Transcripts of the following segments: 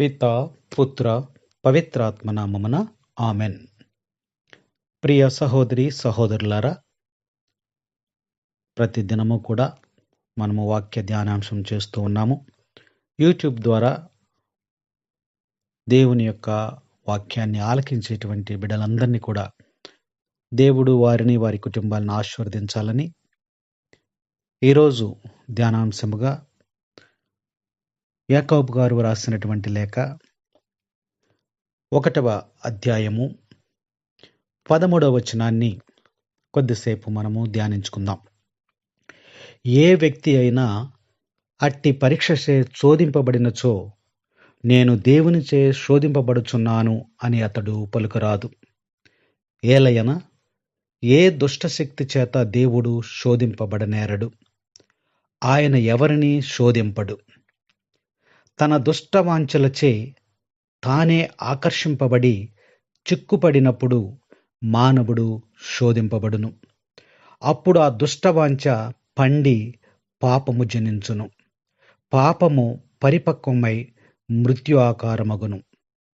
పిత పుత్ర పవిత్రాత్మ నామమున ఆమెన్. ప్రియ సహోదరి సహోదరులారా ప్రతి దినము కూడా మనము వాక్య ధ్యానాంశం చేస్తూ ఉన్నాము. యూట్యూబ్ ద్వారా దేవుని యొక్క వాక్యాన్ని ఆలకించేటువంటి బిడ్డలందరినీ కూడా దేవుడు వారిని వారి కుటుంబాలను ఆశీర్వదించాలని ఈరోజు ధ్యానాంశముగా యాకోబు గారు రాసినటువంటి లేఖ ఒకటవ అధ్యాయము పదమూడవ వచనాన్ని కొద్దిసేపు మనము ధ్యానించుకుందాం. ఏ వ్యక్తి అయినా అట్టి పరీక్ష చే శోధింపబడినచో నేను దేవునిచే శోధింపబడుచున్నాను అని అతడు పలుకరాదు. ఏలయన ఏ దుష్టశక్తి చేత దేవుడు శోధింపబడనేరడు? ఆయన ఎవరిని శోధింపడు? తన దుష్టవాంఛలచే తానే ఆకర్షింపబడి చిక్కుపడినప్పుడు మానవుడు శోధింపబడును. అప్పుడు ఆ దుష్టవాంఛ పండి పాపము జనించును. పాపము పరిపక్వమై మృత్యు ఆకారమగును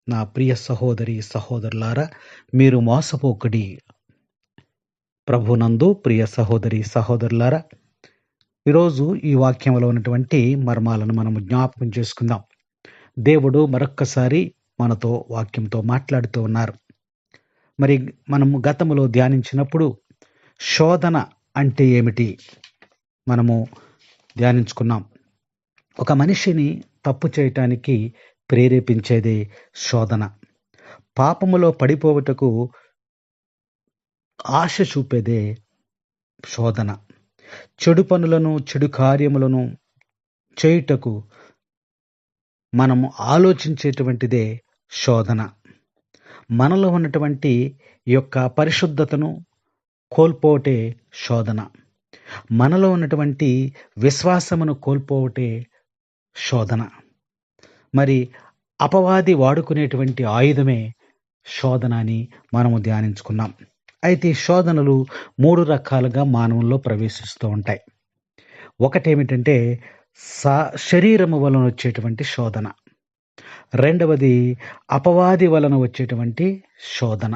నా ప్రియ సహోదరి సహోదరులారా మీరు మోసపోకుడి ప్రభునందు ప్రియ సహోదరి సహోదరులారా ఈరోజు ఈ వాక్యంలో ఉన్నటువంటి మర్మాలను మనము జ్ఞాపకం చేసుకుందాం. దేవుడు మరొక్కసారి మనతో వాక్యంతో మాట్లాడుతూ ఉన్నారు. మరి మనము గతంలో ధ్యానించినప్పుడు శోధన అంటే ఏమిటి మనము ధ్యానించుకున్నాం. ఒక మనిషిని తప్పు చేయటానికి ప్రేరేపించేదే శోధన. పాపములో పడిపోవటకు ఆశ చూపేదే శోధన. చెడు పనులను చెడు కార్యములను చేయుటకు మనము ఆలోచించేటువంటిదే శోధన. మనలో ఉన్నటువంటి యొక్క పరిశుద్ధతను కోల్పోవటే శోధన. మనలో ఉన్నటువంటి విశ్వాసమును కోల్పోవటే శోధన. మరి అపవాది వాడుకునేటువంటి ఆయుధమే శోధన అని మనము ధ్యానించుకున్నాం. అయితే శోధనలు మూడు రకాలుగా మానవుల్లో ప్రవేశిస్తూ ఉంటాయి. ఒకటేమిటంటే సా శరీరము వలన వచ్చేటువంటి శోధన. రెండవది అపవాది వలన వచ్చేటువంటి శోధన.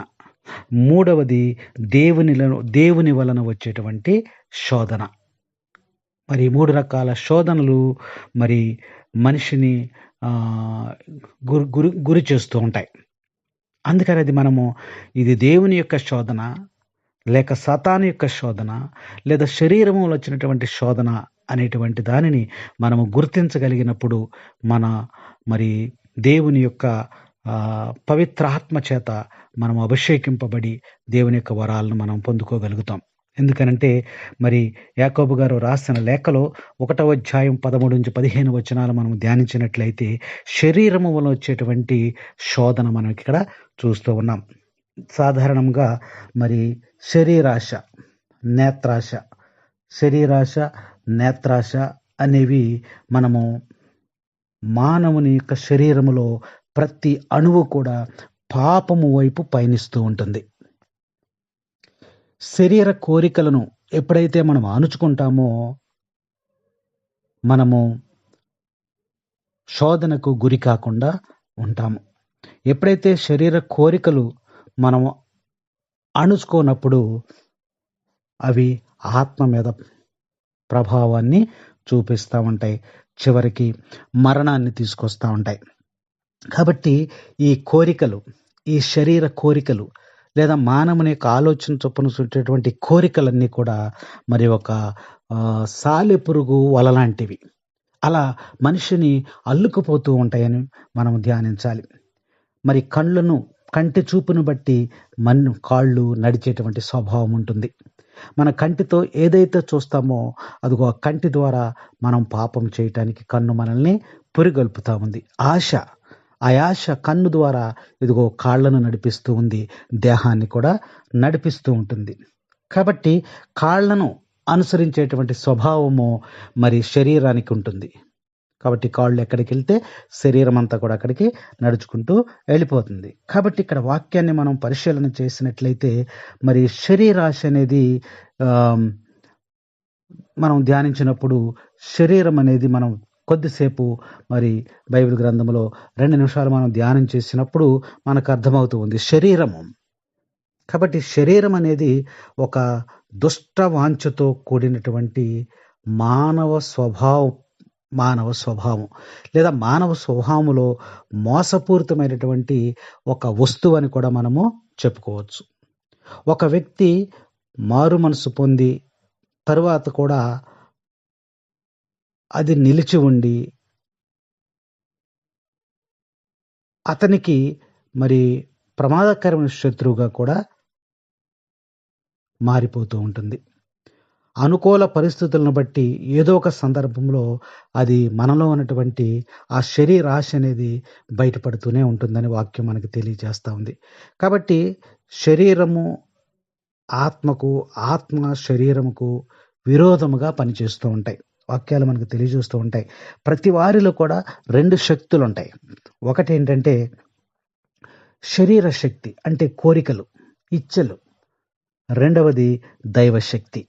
మూడవది దేవుని దేవుని వలన వచ్చేటువంటి శోధన. మరి మూడు రకాల శోధనలు మరి మనిషిని గురి గురి గురి చేస్తూ ఉంటాయి. అందుకని అది మనము ఇది దేవుని యొక్క శోధన లేక సతాను యొక్క శోధన లేదా శరీరంలో వచ్చినటువంటి శోధన అనేటువంటి దానిని మనము గుర్తించగలిగినప్పుడు మన మరి దేవుని యొక్క పవిత్రాత్మ చేత మనం అభిషేకింపబడి దేవుని యొక్క వరాలను మనం పొందుకోగలుగుతాం. ఎందుకనంటే మరి యాకోబు గారు రాసిన లేఖలో ఒకటవ అధ్యాయం పదమూడు నుంచి పదిహేను వచనాలు మనం ధ్యానించినట్లయితే శరీరము వల్ల వచ్చేటువంటి శోధన మనం ఇక్కడ చూస్తూ ఉన్నాం. సాధారణంగా మరి శరీరాశ నేత్రాశ శరీరాశ నేత్రాశ అనేవి మనము మానవుని యొక్క శరీరములో ప్రతి అణువు కూడా పాపము వైపు పయనిస్తూ ఉంటుంది. శరీర కోరికలను ఎప్పుడైతే మనం అణుచుకుంటామో మనము శోధనకు గురి కాకుండా ఉంటాము. ఎప్పుడైతే శరీర కోరికలు మనం అణుచుకోనప్పుడు అవి ఆత్మ మీద ప్రభావాన్ని చూపిస్తూ ఉంటాయి. చివరికి మరణాన్ని తీసుకొస్తూ ఉంటాయి. కాబట్టి ఈ కోరికలు ఈ శరీర కోరికలు లేదా మానవుని యొక్క ఆలోచన చొప్పున చుట్టేటువంటి కోరికలన్నీ కూడా మరి ఒక సాలెపురుగు వలలాంటివి అలా మనిషిని అల్లుకుపోతూ ఉంటాయని మనం ధ్యానించాలి. మరి కళ్ళను కంటి చూపును బట్టి మన్ను కాళ్ళు నడిచేటువంటి స్వభావం ఉంటుంది. మన కంటితో ఏదైతే చూస్తామో అదిగో ఆ కంటి ద్వారా మనం పాపం చేయటానికి కన్ను మనల్ని పురిగొల్పుతా ఉంది. ఆశ ఆ ఆశ కన్ను ద్వారా ఇదిగో కాళ్ళను నడిపిస్తూ ఉంది దేహాన్ని కూడా నడిపిస్తూ ఉంటుంది. కాబట్టి కాళ్ళను అనుసరించేటువంటి స్వభావము మరి శరీరానికి ఉంటుంది. కాబట్టి కాళ్ళు ఎక్కడికి వెళ్తే శరీరం అంతా కూడా అక్కడికి నడుచుకుంటూ వెళ్ళిపోతుంది. కాబట్టి ఇక్కడ వాక్యాన్ని మనం పరిశీలన చేసినట్లయితే మరి శరీరాశ అనేది మనం ధ్యానించినప్పుడు శరీరం అనేది మనం కొద్దిసేపు మరి బైబిల్ గ్రంథంలో రెండు నిమిషాలు మనం ధ్యానం చేసినప్పుడు మనకు అర్థమవుతూ ఉంది శరీరము. కాబట్టి శరీరం అనేది ఒక దుష్ట వాంఛతో కూడినటువంటి మానవ స్వభావం మానవ స్వభావం. లేదా మానవ స్వభావంలో మోసపూరితమైనటువంటి ఒక వస్తువు అని కూడా మనము చెప్పుకోవచ్చు. ఒక వ్యక్తి మారు మనసు పొంది తరువాత కూడా అది నిలిచి ఉండి అతనికి మరి ప్రమాదకరమైన శత్రువుగా కూడా మారిపోతూ ఉంటుంది. అనుకూల పరిస్థితులను బట్టి ఏదో ఒక సందర్భంలో అది మనలో ఉన్నటువంటి ఆ శరీరాశ అనేది బయటపడుతూనే ఉంటుందని వాక్యం మనకు తెలియజేస్తూ ఉంది. కాబట్టి శరీరము ఆత్మకు ఆత్మ శరీరముకు విరోధముగా పనిచేస్తూ ఉంటాయి. వాక్యాలు మనకు తెలియజేస్తూ ఉంటాయి. ప్రతి వారిలో కూడా రెండు శక్తులు ఉంటాయి. ఒకటి ఏంటంటే శరీర శక్తి అంటే కోరికలు ఇచ్చలు. రెండవది దైవశక్తి.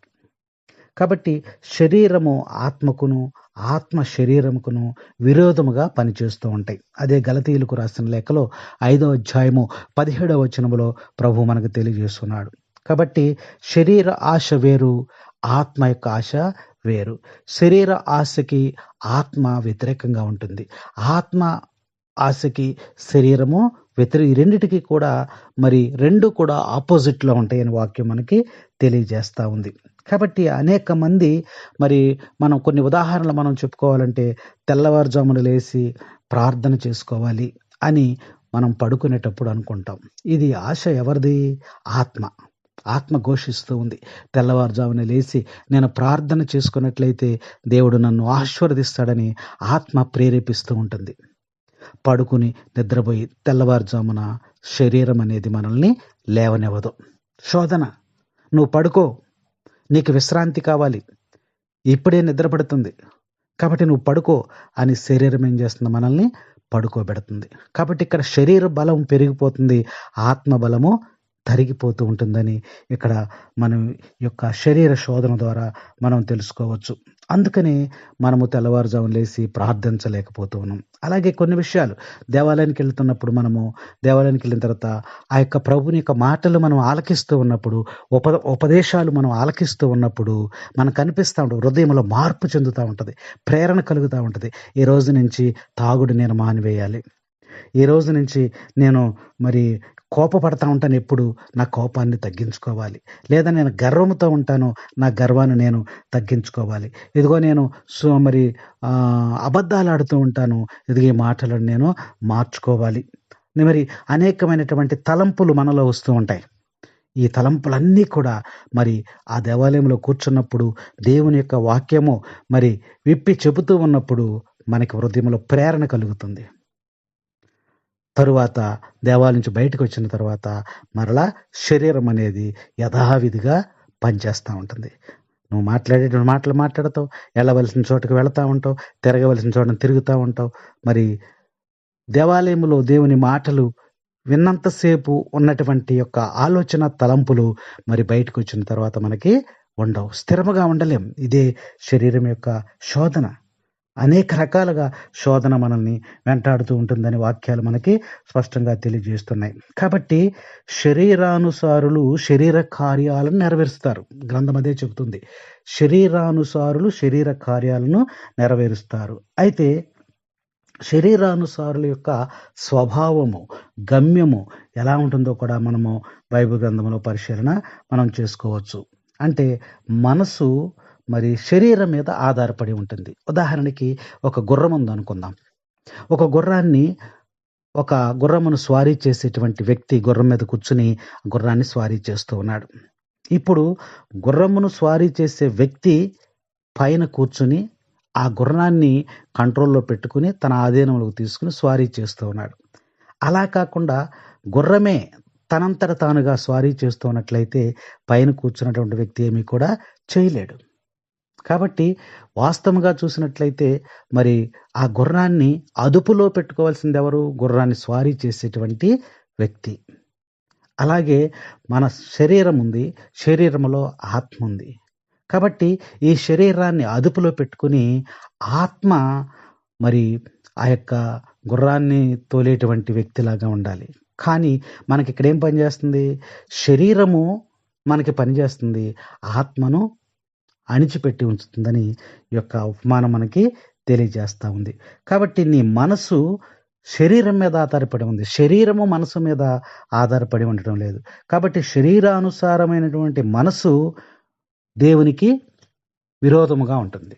కాబట్టి శరీరము ఆత్మకును ఆత్మ శరీరముకును విరోధముగా పనిచేస్తూ ఉంటాయి. అదే గలతీయులకు రాసిన లేఖలో ఐదో అధ్యాయము పదిహేడవ వచనములో ప్రభు మనకు తెలియజేస్తున్నాడు. కాబట్టి శరీర ఆశ వేరు ఆత్మ యొక్క ఆశ వేరు. శరీర ఆశకి ఆత్మ వ్యతిరేకంగా ఉంటుంది. ఆత్మ ఆశకి శరీరము వ్యతిరే రెండిటికి కూడా మరి రెండు కూడా ఆపోజిట్లో ఉంటాయని వాక్యం మనకి తెలియజేస్తూ ఉంది. కాబట్టి అనేక మంది మరి మనం కొన్ని ఉదాహరణలు మనం చెప్పుకోవాలంటే తెల్లవారుజామున లేచి ప్రార్థన చేసుకోవాలి అని మనం పడుకునేటప్పుడు అనుకుంటాం. ఇది ఆశ ఎవరిది? ఆత్మ. ఆత్మ ఘోషిస్తూ ఉంది. తెల్లవారుజామున లేచి నేను ప్రార్థన చేసుకున్నట్లయితే దేవుడు నన్ను ఆశీర్వదిస్తాడని ఆత్మ ప్రేరేపిస్తూ ఉంటుంది. పడుకుని నిద్రపోయి తెల్లవారుజామున శరీరం అనేది మనల్ని లేవనివ్వదు. శోధన. నువ్వు పడుకో. నీకు విశ్రాంతి కావాలి. ఇప్పుడే నిద్రపడుతుంది కాబట్టి నువ్వు పడుకో అని శరీరం ఏం చేస్తుంది మనల్ని పడుకోబెడుతుంది. కాబట్టి ఇక్కడ శరీర బలం పెరిగిపోతుంది. ఆత్మ బలము తరిగిపోతూ ఉంటుందని ఇక్కడ మనం యొక్క శరీర శోధన ద్వారా మనం తెలుసుకోవచ్చు. అందుకని మనము తెల్లవారుజాము లేచి ప్రార్థించలేకపోతూ ఉన్నాం అలాగే కొన్ని విషయాలు. దేవాలయానికి వెళ్తున్నప్పుడు మనము దేవాలయానికి వెళ్ళిన తర్వాత ఆ యొక్క ప్రభుని యొక్క మాటలు మనం ఆలకిస్తూ ఉన్నప్పుడు ఉప ఉపదేశాలు మనం ఆలకిస్తూ ఉన్నప్పుడు మనకు కనిపిస్తూ ఉంటుంది. హృదయంలో మార్పు చెందుతూ ఉంటుంది. ప్రేరణ కలుగుతూ ఉంటుంది. ఈ రోజు నుంచి తాగుడు నేను మానివేయాలి. ఈ రోజు నుంచి నేను మరి కోపపడతా ఉంటాను ఎప్పుడు? నా కోపాన్ని తగ్గించుకోవాలి. లేదా నేను గర్వంతో ఉంటాను నా గర్వాన్ని నేను తగ్గించుకోవాలి. ఇదిగో నేను సో మరి అబద్ధాలు ఆడుతూ ఉంటాను. ఇదిగో ఈ మాటలను నేను మార్చుకోవాలి. మరి అనేకమైనటువంటి తలంపులు మనలో వస్తూ ఉంటాయి. ఈ తలంపులన్నీ కూడా మరి ఆ దేవాలయంలో కూర్చున్నప్పుడు దేవుని యొక్క వాక్యము మరి విప్పి చెబుతూ ఉన్నప్పుడు మనకి హృదయంలో ప్రేరణ కలుగుతుంది. తరువాత దేవాలయం నుంచి బయటకు వచ్చిన తర్వాత మరలా శరీరం అనేది యథావిధిగా పనిచేస్తూ ఉంటుంది. నువ్వు మాట్లాడే మాటలు మాట్లాడతావు వెళ్ళవలసిన చోటుకు వెళతా ఉంటావు తిరగవలసిన చోటను తిరుగుతూ ఉంటావు. మరి దేవాలయంలో దేవుని మాటలు విన్నంతసేపు ఉన్నటువంటి యొక్క ఆలోచన తలంపులు మరి బయటకు వచ్చిన తర్వాత మనకి ఉండవు. స్థిరముగా ఉండలేం. ఇదే శరీరం యొక్క శోధన. అనేక రకాలుగా శోధన మనల్ని వెంటాడుతూ ఉంటుందని వాక్యాలు మనకి స్పష్టంగా తెలియజేస్తున్నాయి. కాబట్టి శరీరానుసారులు శరీర కార్యాలను నెరవేరుస్తారు. గ్రంథం అదే చెబుతుంది. శరీరానుసారులు శరీర కార్యాలను నెరవేరుస్తారు. అయితే శరీరానుసారుల యొక్క స్వభావము గమ్యము ఎలా ఉంటుందో కూడా మనము బైబిల్ గ్రంథంలో పరిశీలన మనం చేసుకోవచ్చు. అంటే మనసు మరి శరీరం మీద ఆధారపడి ఉంటుంది. ఉదాహరణకి ఒక గుర్రం ఉందనుకుందాం ఒక గుర్రాన్ని ఒక గుర్రమును స్వారీ చేసేటువంటి వ్యక్తి గుర్రం మీద కూర్చుని గుర్రాన్ని స్వారీ చేస్తూ ఉన్నాడు. ఇప్పుడు గుర్రమును స్వారీ చేసే వ్యక్తి పైన కూర్చుని ఆ గుర్రాన్ని కంట్రోల్లో పెట్టుకుని తన ఆధీనంలోకి తీసుకుని స్వారీ చేస్తూ ఉన్నాడు. అలా కాకుండా గుర్రమే తనంతట తానుగా స్వారీ చేస్తూ ఉన్నట్లయితే పైన కూర్చున్నటువంటి వ్యక్తి ఏమీ కూడా చేయలేడు. కాబట్టి వాస్తవంగా చూసినట్లయితే మరి ఆ గుర్రాన్ని అదుపులో పెట్టుకోవాల్సింది ఎవరు గుర్రాన్ని స్వారీ చేసేటువంటి వ్యక్తి. అలాగే మన శరీరం ఉంది. శరీరంలో ఆత్మ ఉంది. కాబట్టి ఈ శరీరాన్ని అదుపులో పెట్టుకుని ఆత్మ మరి ఆ యొక్క గుర్రాన్ని తోలేటువంటి వ్యక్తిలాగా ఉండాలి. కానీ మనకి ఇక్కడ ఏం పనిచేస్తుంది? శరీరము మనకి పనిచేస్తుంది. ఆత్మను అణిచిపెట్టి ఉంచుతుందని యొక్క ఉపమానం మనకి తెలియజేస్తూ ఉంది. కాబట్టి నీ మనసు శరీరం మీద ఆధారపడి ఉంది. శరీరము మనసు మీద ఆధారపడి ఉండటం లేదు. కాబట్టి శరీరానుసారమైనటువంటి మనసు దేవునికి విరోధముగా ఉంటుంది.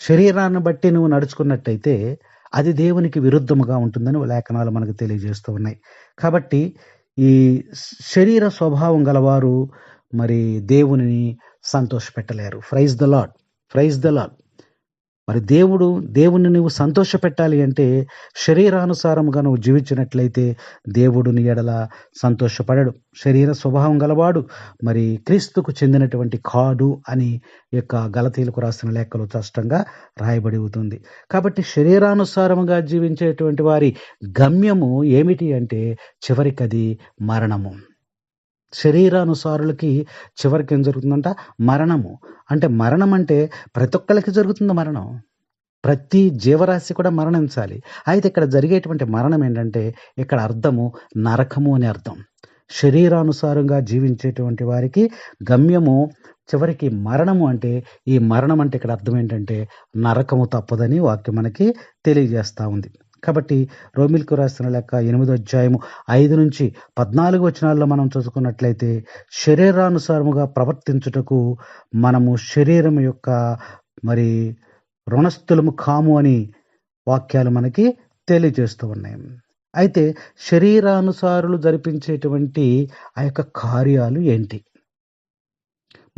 శరీరాన్ని బట్టి నువ్వు నడుచుకున్నట్టయితే అది దేవునికి విరుద్ధముగా ఉంటుందని లేఖనాలు మనకు తెలియజేస్తూ ఉన్నాయి. కాబట్టి ఈ శరీర స్వభావం గలవారు మరి దేవుని సంతోషపెట్టలేరు. Praise the lord praise the lord మరి దేవుడు దేవుని నువ్వు సంతోష పెట్టాలి అంటే శరీరానుసారముగా నువ్వు జీవించినట్లయితే దేవుడు నీ ఎడల సంతోషపడడు. శరీర స్వభావం గలవాడు మరి క్రీస్తుకు చెందినటువంటి కాడు అని యొక్క గలతీలకు రాసిన లేఖలు స్పష్టంగా రాయబడి అవుతుంది కాబట్టి శరీరానుసారముగా జీవించేటువంటి వారి గమ్యము ఏమిటి అంటే చివరికి అది మరణము. శరీరానుసారులకి చివరికి ఏం జరుగుతుందంట? మరణము. అంటే మరణం అంటే ప్రతి ఒక్కరికి జరుగుతుంది మరణం. ప్రతి జీవరాశి కూడా మరణించాలి. అయితే ఇక్కడ జరిగేటువంటి మరణం ఏంటంటే ఇక్కడ అర్థము నరకము అని అర్థం. శరీరానుసారంగా జీవించేటువంటి వారికి గమ్యము చివరికి మరణము అంటే ఈ మరణం అంటే ఇక్కడ అర్థం ఏంటంటే నరకము తప్పదని వాక్యం మనకి తెలియజేస్తూ ఉంది. కాబట్టి రోమిల్కు రాసిన లెక్క ఎనిమిదో అధ్యాయము ఐదు నుంచి పద్నాలుగు వచనాల్లో మనం చూసుకున్నట్లయితే శరీరానుసారముగా ప్రవర్తించుటకు మనము శరీరం యొక్క మరి రుణస్థులము కాము అని వాక్యాలు మనకి తెలియజేస్తూ ఉన్నాయి. అయితే శరీరానుసారులు జరిపించేటువంటి ఆ యొక్క కార్యాలు ఏంటి?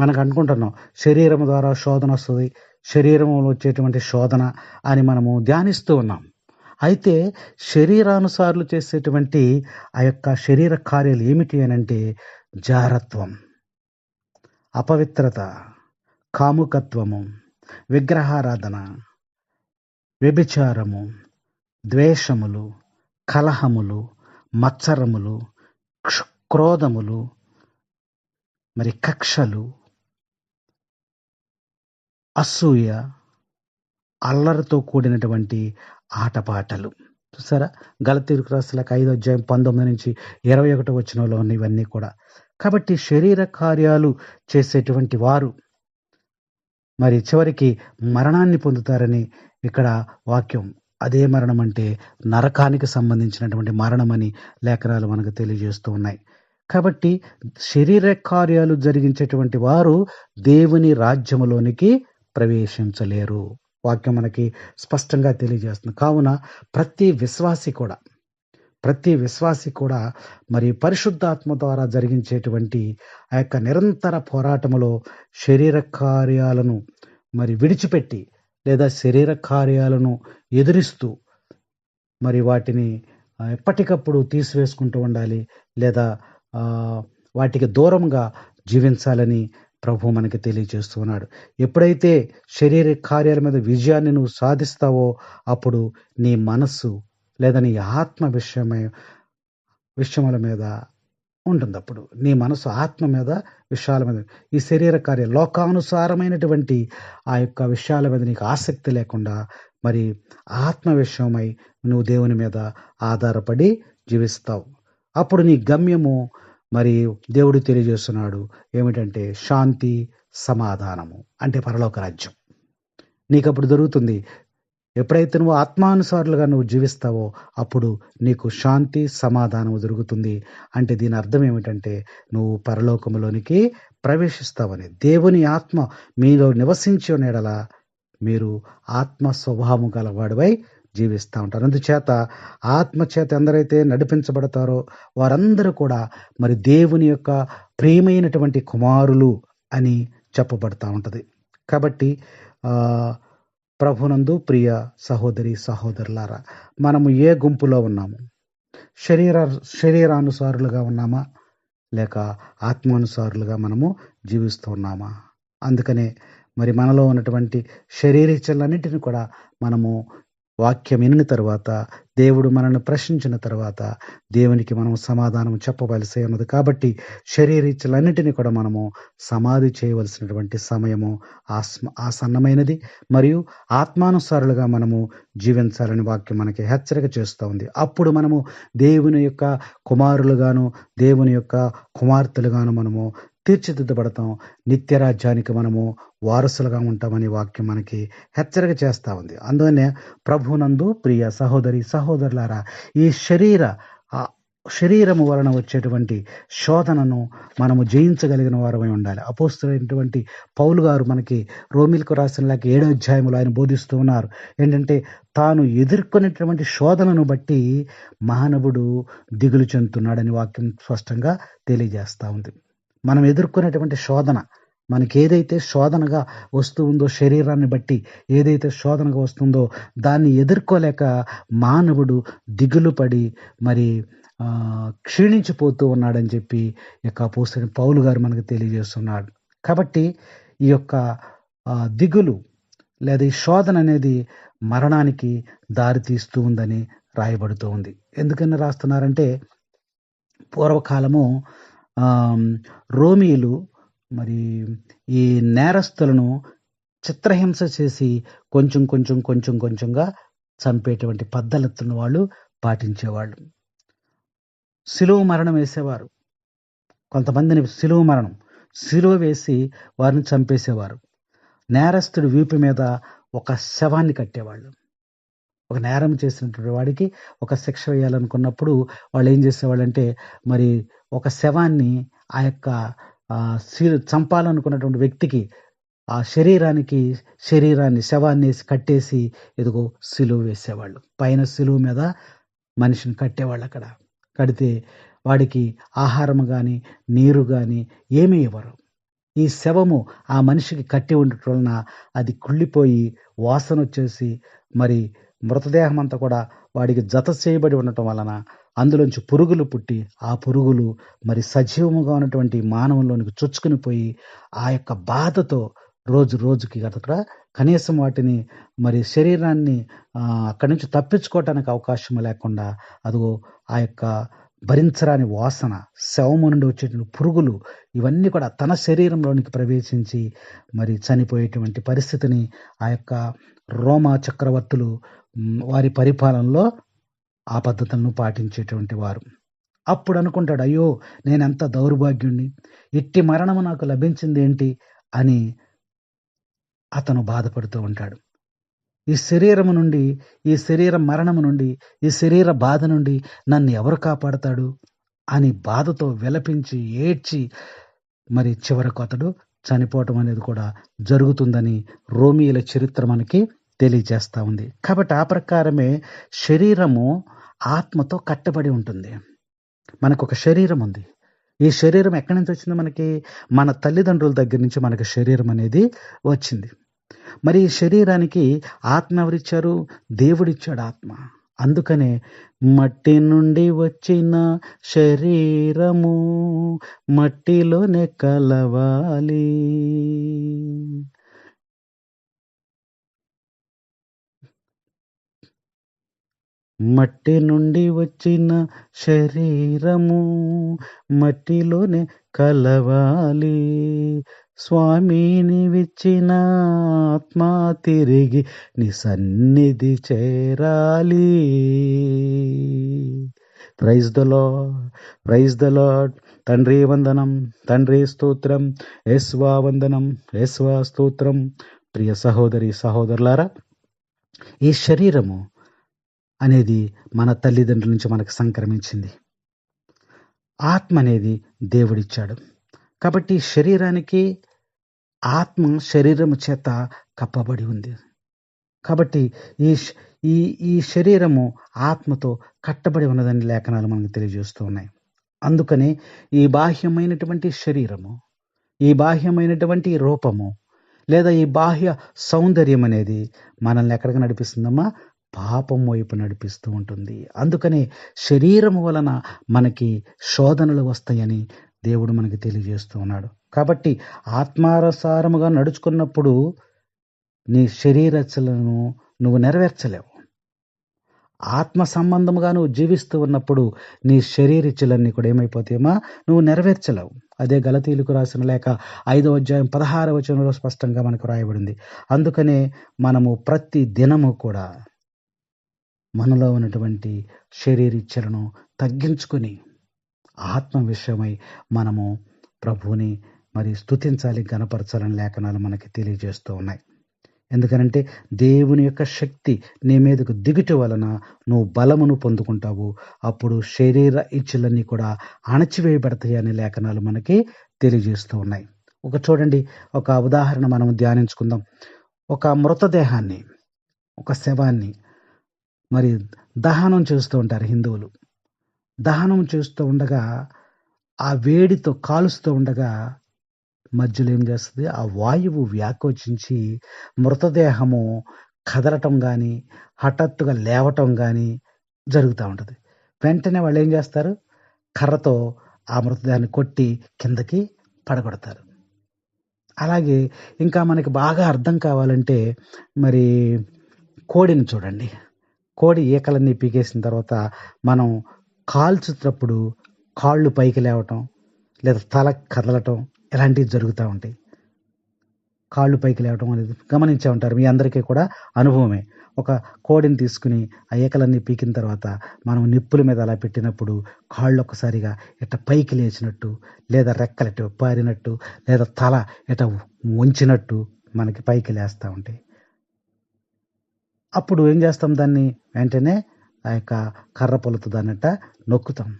మనకు అనుకుంటున్నాం శరీరం ద్వారా శోధన వస్తుంది శరీరంలో వచ్చేటువంటి శోధన అని మనము ధ్యానిస్తూ ఉన్నాం. అయితే శరీరానుసారులు చేసేటువంటి ఆ యొక్క శరీర కార్యాలు ఏమిటి అని అంటే జారత్వం అపవిత్రత కాముకత్వము విగ్రహారాధన వ్యభిచారము ద్వేషములు కలహములు మత్సరములు క్రోధములు మరి కక్షలు అసూయ అల్లరితో కూడినటువంటి ఆటపాటలు. చూసారా? గలతీరుకు రాసులకు ఐదో అధ్యాయం పంతొమ్మిది నుంచి ఇరవై ఒకటి వచ్చినలో ఉన్న ఇవన్నీ కూడా. కాబట్టి శరీర కార్యాలు చేసేటువంటి వారు మరి చివరికి మరణాన్ని పొందుతారని ఇక్కడ వాక్యం. అదే మరణం అంటే నరకానికి సంబంధించినటువంటి మరణమని లేఖనాలు మనకు తెలియజేస్తూ ఉన్నాయి. కాబట్టి శరీర కార్యాలు జరిగించేటువంటి వారు దేవుని రాజ్యములోనికి ప్రవేశించలేరు. వాక్యం మనకి స్పష్టంగా తెలియజేస్తుంది. కావున ప్రతి విశ్వాసి కూడా ప్రతి విశ్వాసి కూడా మరి పరిశుద్ధాత్మ ద్వారా జరిగించేటువంటి ఆ యొక్క నిరంతర పోరాటములో శరీర కార్యాలను మరి విడిచిపెట్టి లేదా శరీర కార్యాలను ఎదురిస్తూ మరి వాటిని ఎప్పటికప్పుడు తీసివేసుకుంటూ ఉండాలి లేదా వాటికి దూరంగా జీవించాలని ప్రభు మనకి తెలియజేస్తున్నాడు ఎప్పుడైతే శరీర కార్యాల మీద విజయాన్ని నువ్వు సాధిస్తావో అప్పుడు నీ మనస్సు లేదా నీ ఆత్మ విషయమై విషయముల మీద ఉంటుంది అప్పుడు. నీ మనసు ఆత్మ మీద విషయాల మీద. ఈ శరీర కార్య లోకానుసారమైనటువంటి ఆ యొక్క విషయాల మీద నీకు ఆసక్తి లేకుండా మరి ఆత్మ విషయమై నువ్వు దేవుని మీద ఆధారపడి జీవిస్తావు. అప్పుడు నీ గమ్యము మరి దేవుడు తెలియజేస్తున్నాడు ఏమిటంటే శాంతి సమాధానము అంటే పరలోక రాజ్యం. నీకు అప్పుడు దొరుకుతుంది ఎప్పుడైతే నువ్వు ఆత్మానుసారులుగా నువ్వు జీవిస్తావో అప్పుడు నీకు శాంతి సమాధానము దొరుకుతుంది. అంటే దీని అర్థం ఏమిటంటే నువ్వు పరలోకములోనికి ప్రవేశిస్తావని దేవుని ఆత్మ మీలో నివసించి ఉండేడల మీరు ఆత్మ స్వభావం గలవాడివై జీవిస్తూ ఉంటారు. అందుచేత ఆత్మ చేత ఎందరైతే నడిపించబడతారో వారందరూ కూడా మరి దేవుని యొక్క ప్రియమైనటువంటి కుమారులు అని చెప్పబడతా ఉంటుంది. కాబట్టి ప్రభునందు ప్రియ సహోదరి సహోదరులారా మనము ఏ గుంపులో ఉన్నాము? శరీర శరీరానుసారులుగా ఉన్నామా? లేక ఆత్మానుసారులుగా మనము జీవిస్తూ ఉన్నామా? అందుకనే మరి మనలో ఉన్నటువంటి శరీరీచలన్నింటిని కూడా మనము వాక్యం వినిన తర్వాత దేవుడు మనల్ని ప్రశ్నించిన తర్వాత దేవునికి మనం సమాధానం చెప్పవలసి ఉన్నది. కాబట్టి శరీరీచ్ఛలన్నిటినీ కూడా మనము సమాధి చేయవలసినటువంటి సమయము ఆస్మ ఆసన్నమైనది. మరియు ఆత్మానుసారులుగా మనము జీవించాలని వాక్యం మనకి హెచ్చరిక చేస్తూ ఉంది. అప్పుడు మనము దేవుని యొక్క కుమారులుగాను దేవుని యొక్క కుమార్తెలుగాను మనము తీర్చిదిద్దబడతాం. నిత్యరాజ్యానికి మనము వారసులుగా ఉంటామని వాక్యం మనకి హెచ్చరిక చేస్తూ ఉంది. అందువనే ప్రభునందు ప్రియ సహోదరి సహోదరులారా ఈ శరీర శరీరము వలన వచ్చేటువంటి శోధనను మనము జయించగలిగిన వారమై ఉండాలి. అపోస్తులైనటువంటి పౌలు గారు మనకి రోమిల్కు రాసిన లేక ఏడో అధ్యాయములు ఆయన బోధిస్తూ ఉన్నారు. ఏంటంటే తాను ఎదుర్కొనేటువంటి శోధనను బట్టి మానవుడు దిగులు చెందుతున్నాడని వాక్యం స్పష్టంగా తెలియజేస్తూ ఉంది. మనం ఎదుర్కొనేటువంటి శోధన మనకి ఏదైతే శోధనగా వస్తూ ఉందో శరీరాన్ని బట్టి ఏదైతే శోధనగా వస్తుందో దాన్ని ఎదుర్కోలేక మానవుడు దిగులు పడి మరి క్షీణించిపోతూ ఉన్నాడని చెప్పి యొక్క పోసిన పౌలు గారు మనకు తెలియజేస్తున్నాడు. కాబట్టి ఈ యొక్క దిగులు లేదా ఈ శోధన అనేది మరణానికి దారి తీస్తూ ఉందని రాయబడుతూ ఉంది. ఎందుకని రాస్తున్నారంటే పూర్వకాలము రోమీలు మరి ఈ నేరస్తులను చిత్రహింస చేసి కొంచెం కొంచెం కొంచెం కొంచెంగా చంపేటువంటి పద్ధతులను వాళ్ళు పాటించేవాళ్ళు. సిలువ మరణం వేసేవారు. కొంతమందిని సిలువ మరణం సిలువ వేసి వారిని చంపేసేవారు. నేరస్తుడి వీపు మీద ఒక శవాన్ని కట్టేవాళ్ళు. ఒక నేరం చేసినటువంటి వాడికి ఒక శిక్ష వేయాలనుకున్నప్పుడు వాళ్ళు ఏం చేసేవాళ్ళంటే మరి ఒక శవాన్ని ఆ యొక్క ఆ, చంపాలనుకున్నటువంటి వ్యక్తికి ఆ శరీరానికి శరీరాన్ని శవాన్ని వేసి కట్టేసి ఎదుగో సిలువు వేసేవాళ్ళు. పైన సిలువు మీద మనిషిని కట్టేవాళ్ళు అక్కడ. కడితే వాడికి ఆహారం కానీ నీరు కానీ ఏమీ ఇవ్వరు. ఈ శవము ఆ మనిషికి కట్టి ఉండటం వలన అది కుళ్ళిపోయి వాసన వచ్చేసి మరి మృతదేహం అంతా కూడా వాడికి జత చేయబడి ఉండటం వలన అందులోంచి పురుగులు పుట్టి ఆ పురుగులు మరి సజీవముగా ఉన్నటువంటి మానవంలోనికి చొచ్చుకుని పోయి ఆ యొక్క బాధతో రోజు రోజుకి అక్కడ కనీసం వాటిని మరి శరీరాన్ని అక్కడి నుంచి తప్పించుకోవటానికి అవకాశం లేకుండా అదిగో ఆ యొక్క భరించరాని వాసన శవము నుండి వచ్చేటువంటి పురుగులు ఇవన్నీ కూడా తన శరీరంలోనికి ప్రవేశించి మరి చనిపోయేటువంటి పరిస్థితిని ఆ యొక్క రోమా చక్రవర్తులు వారి పరిపాలనలో ఆ పద్ధతులను పాటించేటువంటి వారు. అప్పుడు అనుకుంటాడు అయ్యో నేనెంత దౌర్భాగ్యుణ్ణి? ఇట్టి మరణము నాకు లభించింది ఏంటి? అని అతను బాధపడుతూ ఉంటాడు. ఈ శరీరము నుండి ఈ శరీర మరణము నుండి ఈ శరీర బాధ నుండి నన్ను ఎవరు కాపాడతాడు? అని బాధతో విలపించి ఏడ్చి మరి చివరకు అతడు చనిపోవటం అనేది కూడా జరుగుతుందని రోమియుల చరిత్ర మనకి తెలియజేస్తూ ఉంది. కాబట్టి ఆ ప్రకారమే శరీరము ఆత్మతో కట్టబడి ఉంటుంది. మనకు ఒక శరీరం ఉంది. ఈ శరీరం ఎక్కడి నుంచి వచ్చింది మనకి మన తల్లిదండ్రుల దగ్గర నుంచి మనకి శరీరం అనేది వచ్చింది. మరి ఈ శరీరానికి ఆత్మ ఎవరిచ్చారు? దేవుడిచ్చాడు ఆత్మ. అందుకనే మట్టి నుండి వచ్చిన శరీరము మట్టిలోనే కలవాలి మట్టి నుండి వచ్చిన శరీరము మట్టిలోనే కలవాలి. స్వామిని విచ్చిన ఆత్మ తిరిగి నీ సన్నిధి చేరాలి. Praise the lord praise the lord తండ్రి వందనం తండ్రి స్తోత్రం ఎస్వా వందనం ఎస్వా స్తోత్రం. ప్రియ సహోదరి సహోదరులారా ఈ శరీరము అనేది మన తల్లిదండ్రుల నుంచి మనకు సంక్రమించింది. ఆత్మ అనేది దేవుడిచ్చాడు. కాబట్టి శరీరానికి ఆత్మ శరీరము చేత కప్పబడి ఉంది. కాబట్టి ఈ ఈ ఈ శరీరము ఆత్మతో కట్టబడి ఉన్నదని లేఖనాలు మనకు తెలియజేస్తూ ఉన్నాయి. అందుకనే ఈ బాహ్యమైనటువంటి శరీరము ఈ బాహ్యమైనటువంటి రూపము లేదా ఈ బాహ్య సౌందర్యం అనేది మనల్ని ఎక్కడికి నడిపిస్తుందమ్మా? పాపం వైపు నడిపిస్తూ ఉంటుంది. అందుకనే శరీరము వలన మనకి శోధనలు వస్తాయని దేవుడు మనకి తెలియజేస్తూ ఉన్నాడు. కాబట్టి ఆత్మానుసారముగా నడుచుకున్నప్పుడు నీ శరీరచలను నువ్వు నెరవేర్చలేవు. ఆత్మ సంబంధముగా నువ్వు జీవిస్తూ ఉన్నప్పుడు నీ శరీరిచ్చులన్నీ కూడా ఏమైపోతాయమ్మా? నువ్వు నెరవేర్చలేవు. అదే గలతీలకు రాసిన లేక ఐదో అధ్యాయం పదహార వచనంలో స్పష్టంగా మనకు రాయబడింది. అందుకనే మనము ప్రతి దినము కూడా మనలో ఉన్నటువంటి శరీరిచ్చలను తగ్గించుకొని ఆత్మ విషయమై మనము ప్రభువుని మరి స్తుతించాలి గనపరచాలని లేఖనాలు మనకి తెలియజేస్తూ ఉన్నాయి. ఎందుకనంటే దేవుని యొక్క శక్తి నీ మీదకు దిగుట వలన నువ్వు బలమును పొందుకుంటావు. అప్పుడు శరీర ఇచ్చలన్నీ కూడా అణచివేయబడతాయి అనే లేఖనాలు మనకి తెలియజేస్తూ ఉన్నాయి. ఒక చూడండి ఒక ఉదాహరణ మనం ధ్యానించుకుందాం. ఒక మృతదేహాన్ని ఒక శవాన్ని మరి దహనం చేస్తూ ఉంటారు హిందువులు. దహనం చేస్తూ ఉండగా ఆ వేడితో కాలుస్తూ ఉండగా మధ్యలో ఏం చేస్తుంది? ఆ వాయువు వ్యాకోచించి మృతదేహము కదలటం కానీ హఠాత్తుగా లేవటం కానీ జరుగుతూ ఉంటుంది. వెంటనే వాళ్ళు ఏం చేస్తారు? కర్రతో ఆ మృతదేహాన్ని కొట్టి కిందకి పడగొడతారు. అలాగే ఇంకా మనకి బాగా అర్థం కావాలంటే మరి కోడిని చూడండి. కోడి ఈకలన్నీ పీకేసిన తర్వాత మనం కాల్చుతున్నప్పుడు కాళ్ళు పైకి లేవటం లేదా తల కదలటం ఇలాంటివి జరుగుతూ ఉంటాయి. కాళ్ళు పైకి లేవటం అనేది గమనించే ఉంటారు. మీ అందరికీ కూడా అనుభవమే. ఒక కోడిని తీసుకుని ఆ ఏకలన్నీ పీకిన తర్వాత మనం నిప్పుల మీద అలా పెట్టినప్పుడు కాళ్ళు ఒక్కసారిగా ఇట పైకి లేచినట్టు లేదా రెక్కలు పారినట్టు లేదా తల ఇట వంచినట్టు మనకి పైకి లేస్తూ ఉంటాయి. అప్పుడు ఏం చేస్తాం దాన్ని? వెంటనే ఆ యొక్క కర్ర పొలతో దాన్నట నొక్కుతాం.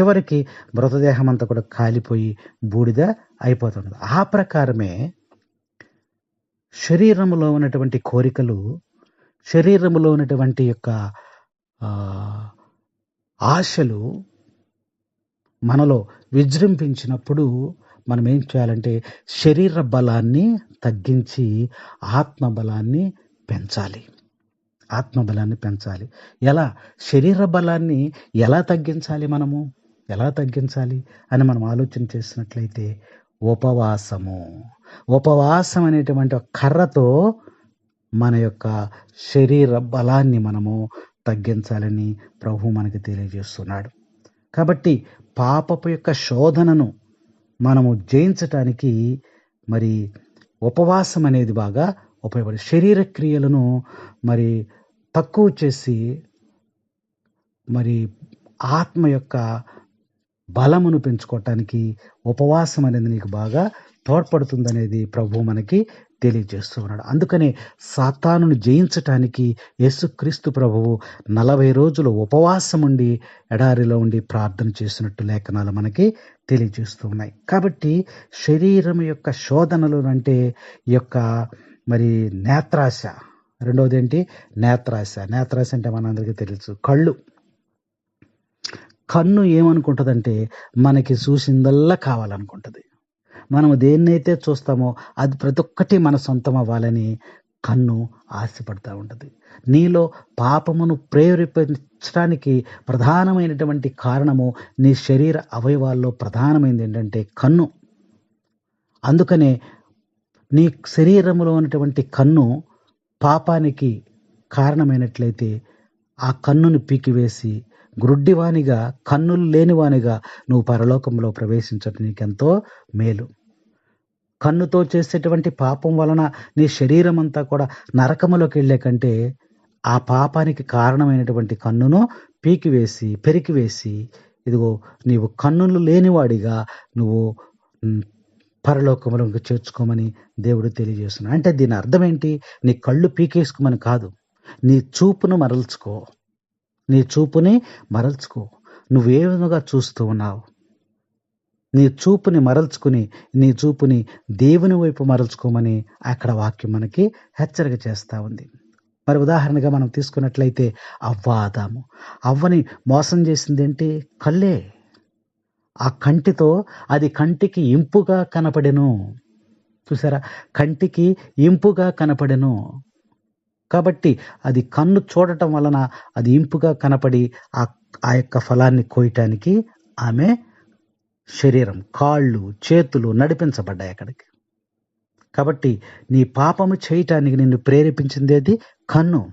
చివరికి మృతదేహం అంతా కూడా కాలిపోయి బూడిద అయిపోతుంది ఆ ప్రకారమే శరీరంలో ఉన్నటువంటి కోరికలు శరీరంలో ఉన్నటువంటి యొక్క ఆశలు మనలో విజృంభించినప్పుడు మనం ఏం చేయాలంటే శరీర బలాన్ని తగ్గించి ఆత్మ బలాన్ని పెంచాలి. ఆత్మ బలాన్ని పెంచాలి. ఎలా? శరీర బలాన్ని ఎలా తగ్గించాలి మనము? ఎలా తగ్గించాలి అని మనం ఆలోచన చేసినట్లయితే ఉపవాసము. ఉపవాసం అనేటువంటి కర్రతో మన యొక్క శరీర బలాన్ని మనము తగ్గించాలని ప్రభు మనకి తెలియజేస్తున్నాడు. కాబట్టి పాపపు యొక్క శోధనను మనము జయించటానికి మరి ఉపవాసం అనేది బాగా ఉపయోగపడి శరీర క్రియలను మరి తక్కువ చేసి మరి ఆత్మ యొక్క బలమును పెంచుకోవటానికి ఉపవాసం అనేది నీకు బాగా తోడ్పడుతుందనేది ప్రభు మనకి తెలియజేస్తూ ఉన్నాడు. అందుకనే సాతానును జయించటానికి యేసుక్రీస్తు ప్రభువు నలభై రోజులు ఉపవాసం ఉండి ఎడారిలో ఉండి ప్రార్థన చేసినట్టు లేఖనాలు మనకి తెలియజేస్తూ ఉన్నాయి. కాబట్టి శరీరం యొక్క శోధనలు అంటే ఈ యొక్క మరి నేత్రాశ. రెండవది ఏంటి? నేత్రాశ. నేత్రాశ అంటే మనందరికీ తెలుసు. కళ్ళు. కన్ను ఏమనుకుంటుందంటే మనకి చూసిందల్లా కావాలనుకుంటుంది. మనం దేన్నైతే చూస్తామో అది ప్రతి ఒక్కటి మన సొంతం అవ్వాలని కన్ను ఆశపడతా ఉంటుంది. నీలో పాపమును ప్రేరేపించడానికి ప్రధానమైనటువంటి కారణము నీ శరీర అవయవాల్లో ప్రధానమైనది ఏంటంటే కన్ను. అందుకనే నీ శరీరంలో ఉన్నటువంటి కన్ను పాపానికి కారణమైనట్లయితే ఆ కన్నును పీకివేసి గ్రుడ్డివానిగా కన్నులు లేనివానిగా నువ్వు పరలోకంలో ప్రవేశించడం నీకెంతో మేలు. కన్నుతో చేసేటువంటి పాపం వలన నీ శరీరం అంతా కూడా నరకములోకి వెళ్ళే కంటే ఆ పాపానికి కారణమైనటువంటి కన్నును పీకివేసి పెరికివేసి ఇదిగో నీవు కన్నులు లేనివాడిగా నువ్వు మ్, పరలోకములకు చేర్చుకోమని దేవుడు తెలియజేస్తున్నాడు. అంటే దీని అర్థం ఏంటి? నీ కళ్ళు పీకేసుకోమని కాదు. నీ చూపును మరల్చుకో. నీ చూపుని మరల్చుకో. నువ్వే విధంగా చూస్తూ ఉన్నావు? నీ చూపుని మరల్చుకుని నీ చూపుని దేవుని వైపు మరల్చుకోమని అక్కడ వాక్యం మనకి హెచ్చరిక చేస్తూ ఉంది. మరి ఉదాహరణగా మనం తీసుకున్నట్లయితే అవ్వ ఆదాము. అవ్వని మోసం చేసింది ఏంటి కళ్ళే. ఆ కంటితో అది కంటికి ఇంపుగా కనపడెను. చూసారా? కంటికి ఇంపుగా కనపడెను. కాబట్టి అది కన్ను చూడటం వలన అది ఇంపుగా కనపడి ఆ ఆ యొక్క ఫలాన్ని కోయటానికి ఆమె శరీరం కాళ్ళు చేతులు నడిపించబడ్డాయి అక్కడికి. కాబట్టి నీ పాపము చేయటానికి నిన్ను ప్రేరేపించిందేది కన్ను.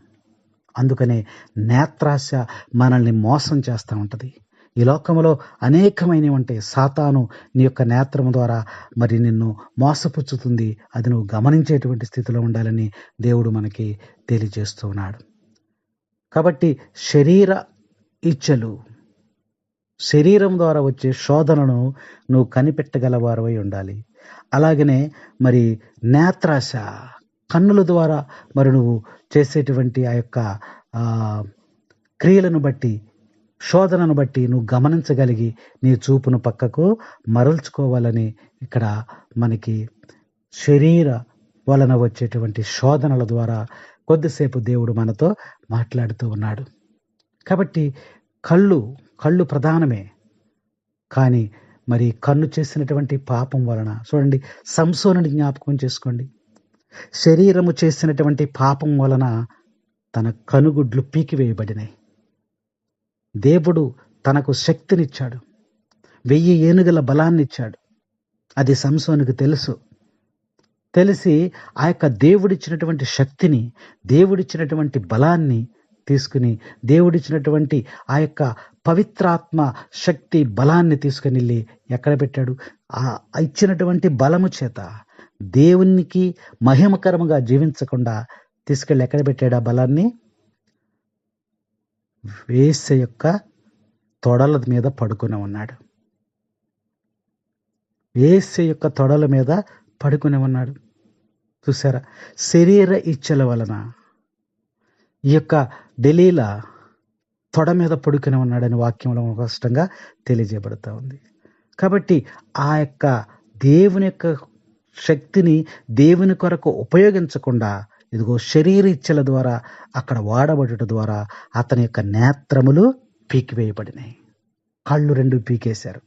అందుకనే నేత్రాశ మనల్ని మోసం చేస్తూ ఉంటుంది. ఈ లోకంలో అనేకమైనవి ఉంటాయి సాతాను నీ యొక్క నేత్రం ద్వారా మరి నిన్ను మోసపుచ్చుతుంది. అది నువ్వు గమనించేటువంటి స్థితిలో ఉండాలని దేవుడు మనకి తెలియజేస్తూ ఉన్నాడు. కాబట్టి శరీర ఇచ్చలు శరీరం ద్వారా వచ్చే శోధనను నువ్వు కనిపెట్టగలవారవై ఉండాలి. అలాగనే మరి నేత్రాశ కన్నుల ద్వారా మరి నువ్వు చేసేటువంటి ఆ యొక్క క్రియలను బట్టి శోధనను బట్టి నువ్వు గమనించగలిగి నీ చూపును పక్కకు మరల్చుకోవాలని ఇక్కడ మనకి శరీర వలన వచ్చేటువంటి శోధనల ద్వారా కొద్దిసేపు దేవుడు మనతో మాట్లాడుతూ ఉన్నాడు. కాబట్టి కళ్ళు కళ్ళు ప్రధానమే. కానీ మరి కన్ను చేసినటువంటి పాపం వలన చూడండి సంసోనుని జ్ఞాపకం చేసుకోండి. శరీరము చేసినటువంటి పాపం వలన తన కనుగుడ్లు పీకివేయబడినాయి దేవుడు తనకు శక్తినిచ్చాడు. వెయ్యి ఏనుగుల బలాన్ని ఇచ్చాడు అది సంసోనికి తెలుసు. తెలిసి ఆ యొక్క దేవుడిచ్చినటువంటి శక్తిని దేవుడిచ్చినటువంటి బలాన్ని తీసుకుని దేవుడిచ్చినటువంటి ఆ యొక్క పవిత్రాత్మ శక్తి బలాన్ని తీసుకుని వెళ్ళి ఎక్కడ పెట్టాడు? ఆ ఇచ్చినటువంటి బలము చేత దేవునికి మహిమకరముగా జీవించకుండా తీసుకెళ్ళి ఎక్కడ పెట్టాడు ఆ బలాన్ని? వేస యొక్క తొడల మీద పడుకుని ఉన్నాడు. వేస యొక్క తొడల మీద పడుకుని ఉన్నాడు. చూసారా? శరీర ఇచ్చల వలన ఈ యొక్క డెలీల తొడ మీద పడుకుని ఉన్నాడని వాక్యంలో స్పష్టంగా తెలియజేయబడుతూ ఉంది. కాబట్టి ఆ యొక్క దేవుని యొక్క శక్తిని దేవుని కొరకు ఉపయోగించకుండా ఇదిగో శరీర ఇచ్చల ద్వారా అక్కడ వాడబడుట ద్వారా అతని యొక్క నేత్రములు పీకివేయబడినాయి. కళ్ళు రెండు పీకేశారు.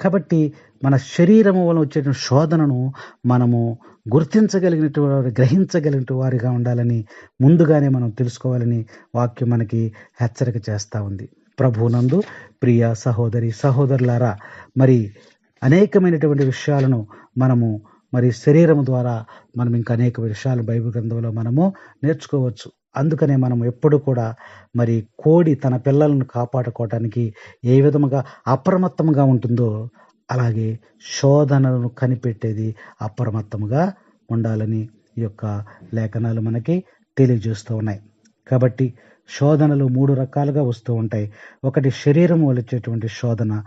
కాబట్టి మన శరీరము వలన వచ్చే శోధనను మనము గుర్తించగలిగినటువంటి గ్రహించగలిగిన వారిగా ఉండాలని ముందుగానే మనం తెలుసుకోవాలని వాక్యం మనకి హెచ్చరిక చేస్తూ ఉంది. ప్రభునందు ప్రియ సహోదరి సహోదరులారా మరి అనేకమైనటువంటి విషయాలను మనము మరి శరీరం ద్వారా మనం ఇంకా అనేక విషయాలు బైబిల్ గ్రంథంలో మనము నేర్చుకోవచ్చు. అందుకనే మనం ఎప్పుడు కూడా మరి కోడి తన పిల్లలను కాపాడుకోవటానికి ఏ విధముగా అప్రమత్తంగా ఉంటుందో అలాగే శోధనలను కనిపెట్టేది అప్రమత్తంగా ఉండాలని ఈ యొక్క లేఖనాలు మనకి తెలియజేస్తూ ఉన్నాయి. కాబట్టి శోధనలు మూడు రకాలుగా వస్తూ ఉంటాయి. ఒకటి శరీరం వచ్చేటువంటి శోధన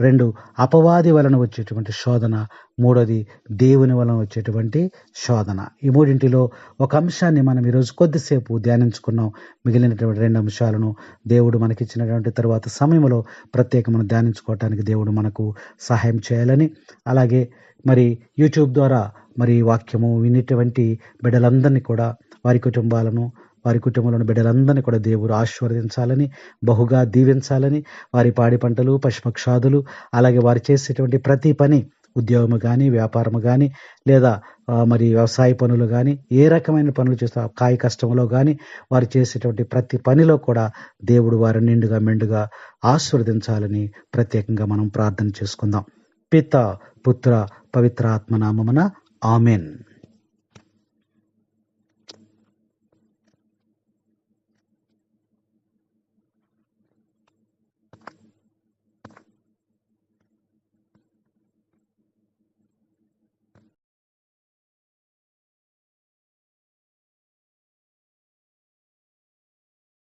రెండు అపవాది వలన వచ్చేటువంటి శోధన. మూడోది దేవుని వలన వచ్చేటువంటి శోధన. ఈ మూడింటిలో ఒక అంశాన్ని మనం ఈరోజు కొద్దిసేపు ధ్యానించుకున్నాం. మిగిలినటువంటి రెండు అంశాలను దేవుడు మనకిచ్చినటువంటి తరువాత సమయంలో ప్రత్యేకమైన ధ్యానించుకోవటానికి దేవుడు మనకు సహాయం చేయాలని అలాగే మరి యూట్యూబ్ ద్వారా మరి వాక్యము వినేటువంటి బిడ్డలందరినీ కూడా వారి కుటుంబాలను వారి కుటుంబంలోని బిడ్డలందరినీ కూడా దేవుడు ఆశీర్వదించాలని బహుగా దీవించాలని వారి పాడి పంటలు పశుపక్షాదులు అలాగే వారు చేసేటువంటి ప్రతి పని ఉద్యోగము కానీ వ్యాపారము కానీ లేదా మరి వ్యవసాయ పనులు కానీ ఏ రకమైన పనులు చేస్తా కాయ కష్టంలో కానీ వారు చేసేటువంటి ప్రతి పనిలో కూడా దేవుడు వారి నిండుగా మెండుగా ఆశీర్వదించాలని ప్రత్యేకంగా మనం ప్రార్థన చేసుకుందాం. పిత పుత్ర పవిత్ర ఆత్మనామమున ఆమెన్.